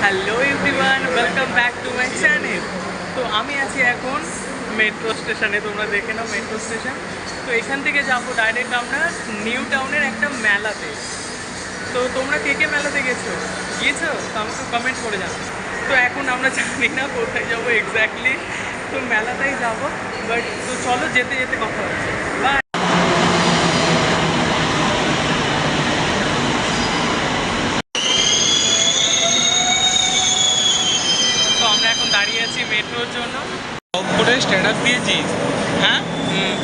Hello everyone welcome back to my channel তো আমি আছি এখন মেট্রো স্টেশনে তোমরা দেখে নাও মেট্রো স্টেশন তো এখান থেকে যাব ডাইরেক্ট আমরা নিউ টাউনের একটা মেলাতে। তো তোমরা কে কে মেলাতে গেছো? গিয়েছো? তো আমাকে কমেন্ট করে জানো তো এখন আমরা জানি না কোথায় যাব এক্স্যাক্টলি তো মেলাতেই যাব। বাট তো চলো যেতে যেতে কথা হচ্ছে বাই তো আমরা এখন দাঁড়িয়ে আছি মেট্রোর জন্য করে স্ট্যাটাস দিয়েছিস হ্যাঁ হুম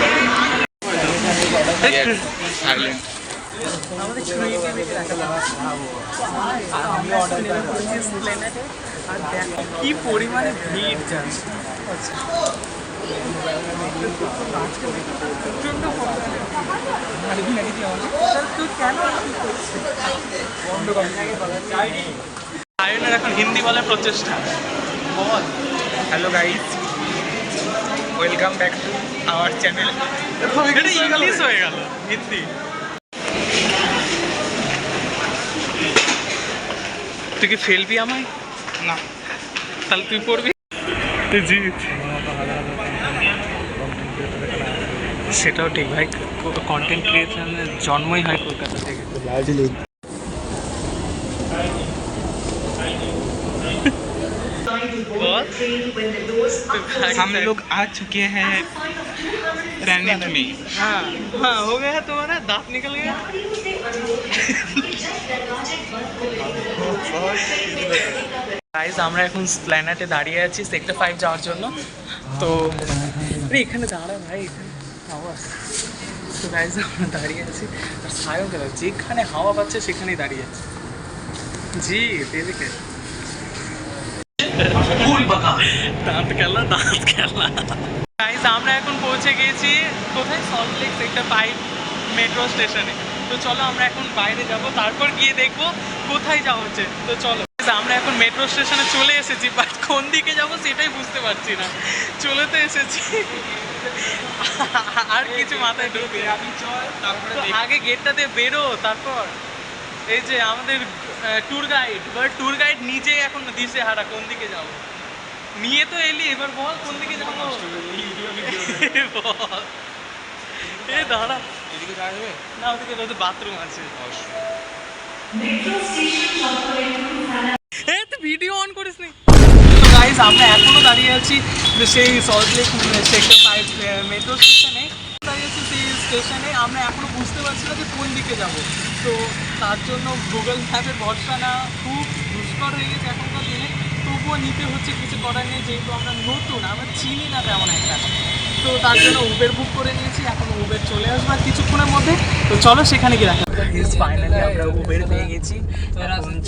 সাইলেন্ট আমাদের creativity দেখাতে হবে। আমি order করেছি Esplanade এ, আর দেখো কি পরিমাণে ভিড় যাচ্ছে? আয়নের এখন হিন্দি বলার প্রচেষ্টা। বল hello guys welcome back to our channel English হয়ে গেল। হিন্দি তুই কি ফেলবি আমায়? না। তাহলে তুই পড়বি? জিৎ সেটাও ঠিক ভাই। কন্টেন্ট ক্রিয়েশনের জন্মই হয় কলকাতা থেকে। বল हम लोग आ चुके हैं प्लेनेट में हाँ हाँ हो गया तुम्हारा दांत निकल गया গাইজ আমরা এখন প্ল্যানেটে দাঁড়িয়ে আছি সেক্টর ফাইভ যাওয়ার জন্য তো আরে এখানে দাঁড়া ভাই এখানে আওয়াজ তো গাইজ আমরা দাঁড়িয়ে আছি আর সায়ও গেল যেখানে হাওয়া পাচ্ছে সেখানেই দাঁড়িয়ে আছে জি এদিকে দাঁত খেলা দাঁত খেলা গাইজ আমরা এখন পৌঁছে গিয়েছি কোথায়? Salt Lake sector five metro স্টেশনে তো চলো, আমরা এখন বাইরে যাব, তারপর গিয়ে দেখব কোথায় যাওয়া হচ্ছে। তো চলো আমরা এখন মেট্রো স্টেশনে চলে এসেছি বাট কোন দিকে যাব সেটাই বুঝতে পারছি না। চলে তো এসেছি। আর কিছু মাথায় তো আগে গেটটা দিয়ে বেরো, তারপর। এই যে আমাদের tour guide but tour guide নিজেই এখন দিশে হারা কোন দিকে যাব। নিয়ে তো এলি এবার বল কোন দিকে যাব বল এ দাঁড়া। এদিকে যাওয়া যাবে না ওদিকে ওদের বাথরুম আছে। এ তুই ভিডিও অন করিস নি তো গাইস আমরা এখনও দাঁড়িয়ে আছি যে সেই Salt Lake sector five metro স্টেশনে দাঁড়িয়ে আছি সেই স্টেশনে আমরা এখনও বুঝতে পারছি না যে কোন দিকে যাব। তো তার জন্য গুগল ম্যাপের ভরসা না খুব দুষ্কর হয়ে গেছে এখনকার দিনে। তবুও নিতে হচ্ছে কিছু করার নেই যেহেতু আমরা নতুন আমরা চিনি না তেমন একটা। তো তার জন্য উবের বুক করে নিয়েছি এখন উবের চলে আসবে আর কিছুক্ষণের মধ্যে। তো চলো সেখানে গিয়ে দেখা ফাইনালি আমরা উবের পেয়ে গেছি।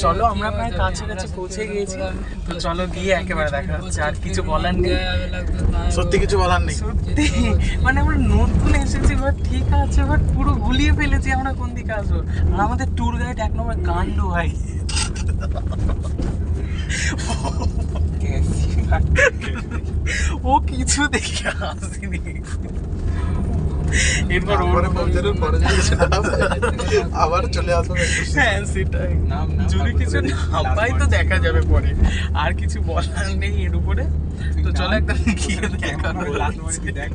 চলো আমরা প্রায় কাছাকাছি পৌঁছে গিয়েছি। তো চলো গিয়ে একেবারে দেখা হচ্ছে আর কিছু বলার নেই। সত্যি কিছু বলার নেই। সত্যি? মানে আমরা নতুন এসেছি বাট ঠিক আছে বাট পুরো গুলিয়ে ফেলেছি আমরা কোন দিকে আসব? আর আমাদের ট্যুর গাইড এক নম্বর গান্ডু ভাই। ও কিছু দেখে আসেনি। এরপর ওর পৌঁছানোর পরে আবার চলে আসবে। হ্যাঁ সেটাই। যদি কিছু না পাই তো দেখা যাবে পরে। আর কিছু বলার নেই এর উপরে। তো চলো একদম গিয়ে দেখা। দেখ।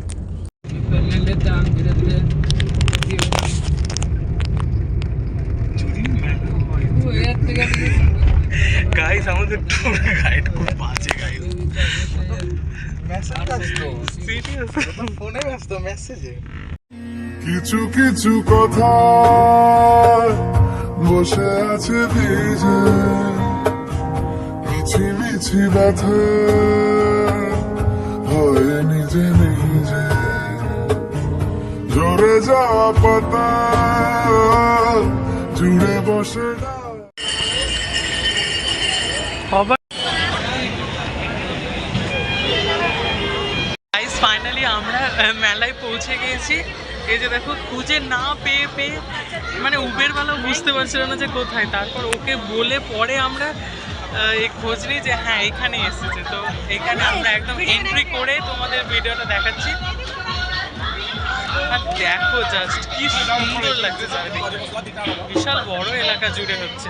গাইস আমাদের ট্যুর গাইড খুব বাজে গাইস মেসেজ আসতো সিরিয়াস ফোনে ব্যস্ত মেসেজে কিছু কিছু কথা বসে আছে ভিজে। মিছি মিছি ব্যথা হয় নিজে নিজে। জোরে যাওয়া পাতা জুড়ে বসে ডাল গাইস ফাইনালি আমরা মেলায় পৌঁছে গিয়েছি। এই যে দেখো খুঁজে না পেয়ে পেয়ে মানে উবেরওয়ালা বুঝতে পারছিল না যে কোথায়। তারপর ওকে বলে পরে আমরা এই খোঁজ নিই যে হ্যাঁ এখানে এসেছে। তো এখানে আমরা একদম এন্ট্রি করে তোমাদের ভিডিওটা দেখাচ্ছি। আর দেখো জাস্ট কি সুন্দর লাগছে চারিদিকে বিশাল বড় এলাকা জুড়ে হচ্ছে।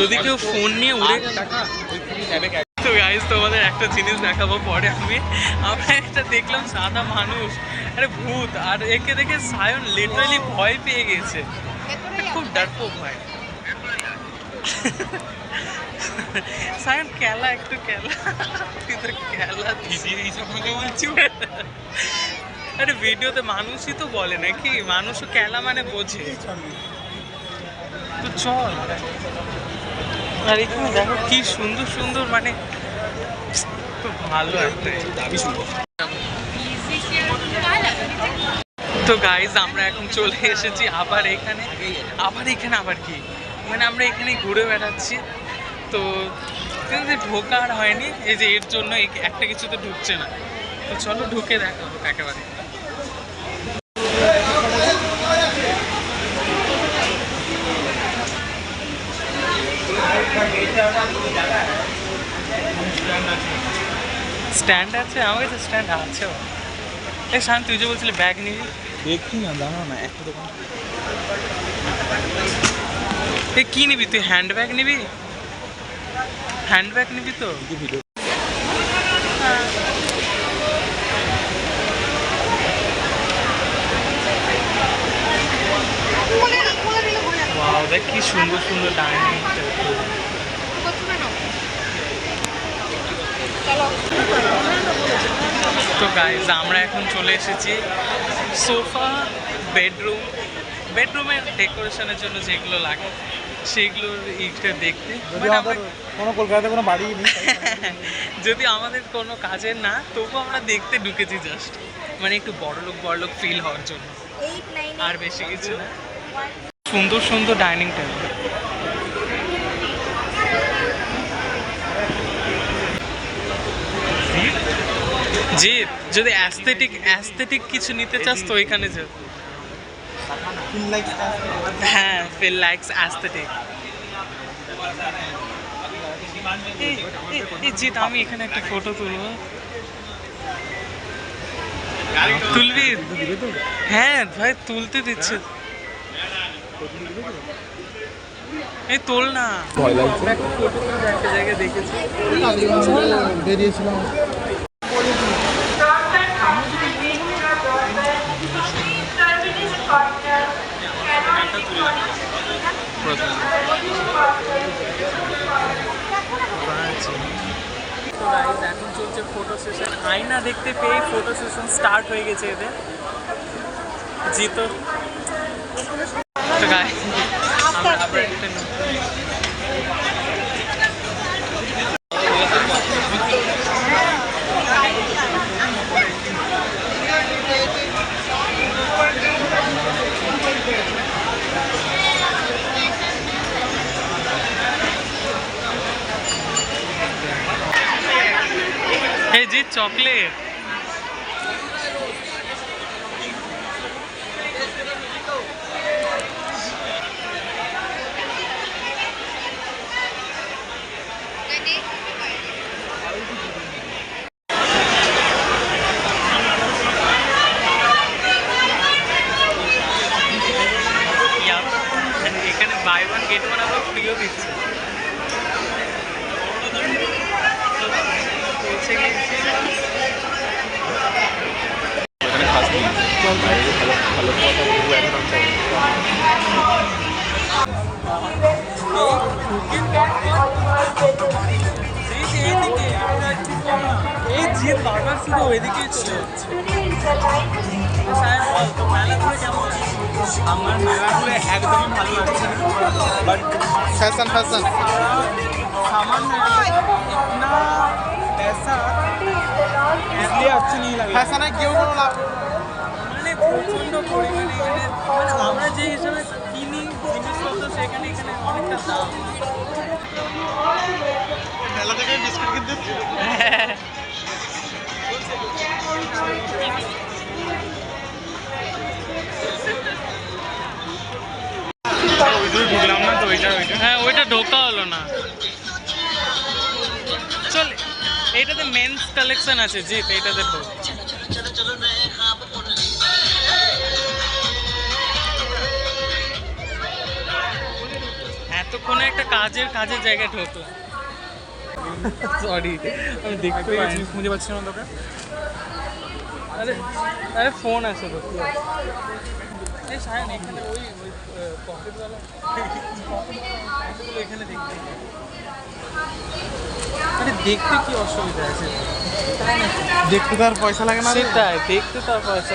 যদি কেউ ফোন নিয়ে উড়ে তো গাইজ তোমাদের একটা জিনিস দেখাবো পরে আমি আমরা একটা দেখলাম সাদা মানুষ। আরে ভূত আর একে দেখে সায়ন লিটারালি ভয় পেয়ে গেছে। খুব ডারপোক ভাই সায়ন খেলা একটু খেলা। তুই তো খেলা দিদি এইসব কথা বলছি। আরে ভিডিওতে মানুষই তো বলে নাকি? মানুষও খেলা মানে বোঝে। তো চল। আর এখানে দেখো কি সুন্দর সুন্দর মানে ভালো তো গাইজ আমরা এখন চলে এসেছি আবার এখানে। আবার এখানে আবার কি? মানে আমরা এখানে ঘুরে বেড়াচ্ছি। তো ঢোকা আর হয়নি, এই যে এর জন্য একটা কিছু তো ঢুকছে না। তো চলো ঢুকে দেখাবো একেবারে। স্ট্যান্ড আছে আমার কাছে স্ট্যান্ড আছে এই শান্ত তুই যে বলছিলি ব্যাগ নিবি? দেখি না জানো না একটা দোকান। এ কি নিবি তুই হ্যান্ড ব্যাগ নিবি? হ্যান্ড ব্যাগ নিবি তো? ভিডিও ওয়াও দেখ কি সুন্দর সুন্দর ডাইনিং তো গাইজ আমরা এখন চলে এসেছি সোফা বেডরুম বেডরুমের ডেকোরেশনের জন্য যেগুলো লাগে সেগুলোর ইটা দেখতে। মানে আমরা- কোনো কলকাতাতে কোনো বাড়ি নেই যদি আমাদের কোনো কাজের না তবু আমরা দেখতে ঢুকেছি জাস্ট মানে একটু বড় লোক বড় লোক ফিল হওয়ার জন্য আর বেশি কিছু না। সুন্দর সুন্দর ডাইনিং টেবিল জিৎ যদি অ্যাস্থেটিক অ্যাস্থেটিক কিছু নিতে চাস তো এখানে যা। হ্যাঁ ফিল লাইকস অ্যাস্থেটিক এই জিৎ, আমি এখানে একটা ফটো তুলবো। তুলবি? হ্যাঁ ভাই, তুলতে দিচ্ছে। এই তোল না। একটা জায়গায় দেখেছি। বেরিয়েছিলাম তো guys, এখন চলছে ফটো সেশন আয়না দেখতে পেয়ে ফটো সেশন স্টার্ট হয়ে গেছে এদের। জিতো। তো চকলেট। এখানে বাই ওয়ান গেট ওয়ান আবার ফ্রিও দিচ্ছে। এই জিৎ বারবার শুধু ওইদিকেই চলে যাচ্ছে সাহেব বল তো মেলা ঘুরে কেমন আমার মেলা ঘুরে একদমই ভালো লাগছে বাট ফ্যাশন ফ্যাশন सामान्य इतना पैसा इसलिए अच्छा नहीं लगा ফ্যাশনে কেউ কোনো লাভ মানে প্রচণ্ড পরিমাণে এখানে মানে আমরা যে হিসাবে কিনি জিনিসপত্র সেখানে এখানে অনেকটা দাম। মেলা থেকে বিস্কুট কিনতে এসেছি। ওই দূর ঢুকলাম না তো ওইটা ওইটা হ্যাঁ ওইটা ঢোকা হলো না। চল মেন্স কালেকশন আছে জিৎ এইটাতে ঢোক। এতক্ষণে একটা কাজের কাজের জায়গায় ঢোকলাম সরি আমি দেখতে পাইনি খুঁজে পাচ্ছি না তোকে আরে আরে ফোন আছে তো। এই এখানে ওই ওই পকেটওয়ালা এখানে দেখতে আরে দেখতে কি অসুবিধা আছে? দেখতে তো আর পয়সা লাগে না রে। সেটাই দেখতে তো আর পয়সা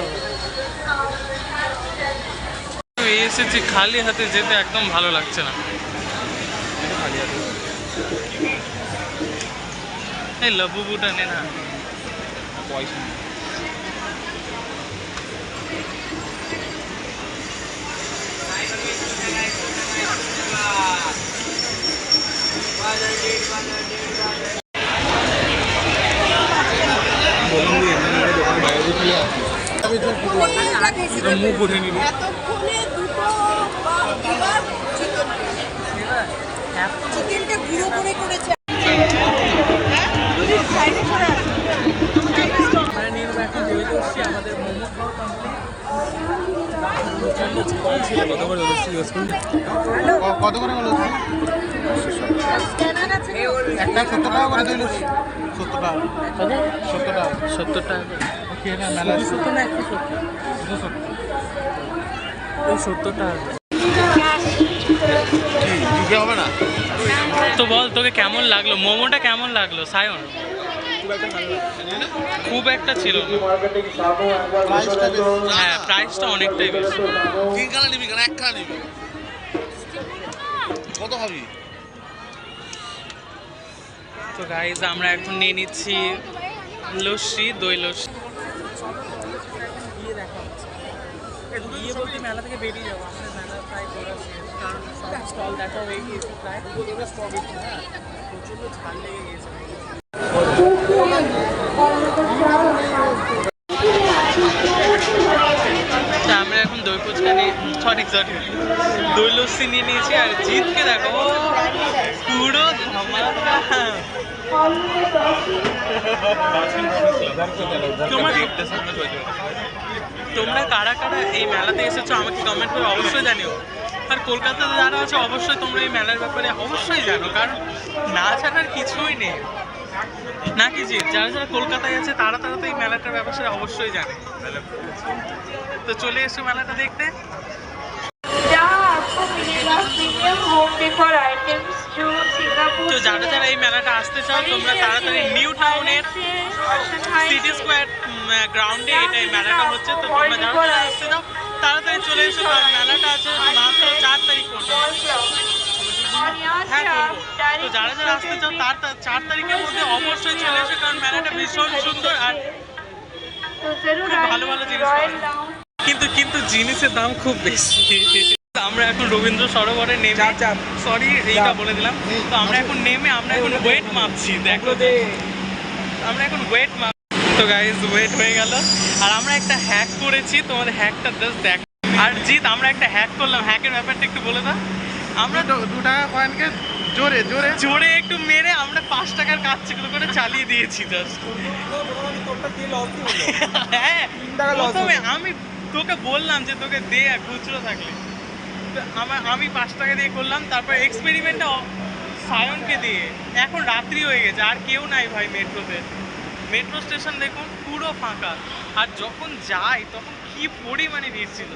এসেছি খালি হাতে যেতে একদম ভালো লাগছে না। এই লাবুবুটা নে না পয়সা মুখ উঠে নিবি এতক্ষণে দুটো বা দুবার চিকেন চিকেনটা গুঁড়ো করে করেছে হ্যাঁ? তুমি সাইডে সরে আসো। আমরা নিয়ে নেব এখন আমাদের মোমো খাওয়া কত করে হলো একটা সত্তর টাকা করে দিল সত্তর টাকা সত্তর টাকা সত্তর টাকা মেলা সত্তর না একশো সত্তর সত্তর টাকা হবে না? তো বল তোকে কেমন লাগল? মোমোটা কেমন লাগল? সায়ন? খুব একটা ছিল হ্যাঁ প্রাইসটা অনেকটাই বেশি। তিনখানা নিবি কেন? একখানা নিবি? কত হবি তো গাইজ আমরা এখন নিয়ে নিচ্ছি লস্যি দই লস্যি। গিয়ে বলতে মেলা থেকে বেরিয়ে যাব। আমাদের মেলা প্রায় ঘোরা শেষ। কারণ সব স্টল দেখা হয়ে গিয়েছে প্রায়। স্টল প্রচণ্ড ঝাল লেগে গিয়েছে। আমরা এখন দই ফুচকা নিয়ে সরি সরি দই লস্যি নিয়ে নিয়েছি আর জিতকে দেখো পুরো ধামাকা। তোমার তোমরা কারা কারা এই মেলাতে এসেছ আমাকে কমেন্ট করে অবশ্যই জানিও। আর কলকাতাতে যারা আছে, অবশ্যই তোমরা এই মেলার ব্যাপারে অবশ্যই জানো, কারণ না ছাড়ার কিছুই নেই। নাকি জি? যারা যারা কলকাতায় আছে, তারা তারা তো এই মেলাটার ব্যাপারে অবশ্যই জানে। তো চলে এসো মেলাটা দেখতে। তো যারা যারা এই মেলাটা আসতে চাও তোমরা তাড়াতাড়ি নিউ টাউনের সিটি স্কোয়ার গ্রাউন্ডে এটা এই মেলাটা হচ্ছে তো তোমরা যারা আসতে চাও তাড়াতাড়ি চলে এসো কারণ মেলাটা আছে মাত্র চার তারিখ হ্যাঁ তো যারা যারা আসতে চাও তার চার তারিখের মধ্যে অবশ্যই চলে এসো কারণ মেলাটা ভীষণ সুন্দর আর খুব ভালো ভালো জিনিস কিন্তু কিন্তু জিনিসের দাম খুব বেশি। আমরা এখন রবীন্দ্র সরোবরে নেমে সরি এইটা বলে দিলাম। তো আমরা এখন নেমে আমরা এখন ওয়েট মাপছি দেখো। আমরা এখন ওয়েট মাপ তো গাইজ ওয়েট হয়ে গেল। আর আমরা একটা হ্যাক করেছি তোমাদের হ্যাকটা জাস্ট দেখ আর জিৎ আমরা একটা হ্যাক করলাম। হ্যাকের ব্যাপারটা একটু বলে দাও। আমরা দু- টাকা কয়েনকে জোরে জোরে। জোরে একটু মেরে আমরা পাঁচ টাকার কাজ করে চালিয়ে দিয়েছি জাস্ট হ্যাঁ প্রথমে আমি তোকে বললাম যে তোকে দে খুচরো থাকলে। আমি পাঁচ টাকা দিয়ে করলাম, তারপর এক্সপেরিমেন্টটা সায়নকে দিয়ে। এখন রাত্রি হয়ে গেছে, আর কেউ নাই ভাই মেট্রোতে। মেট্রো স্টেশন দেখুন, পুরো ফাঁকা। আর যখন যাই, তখন কি পরিমাণে ভিড় ছিল।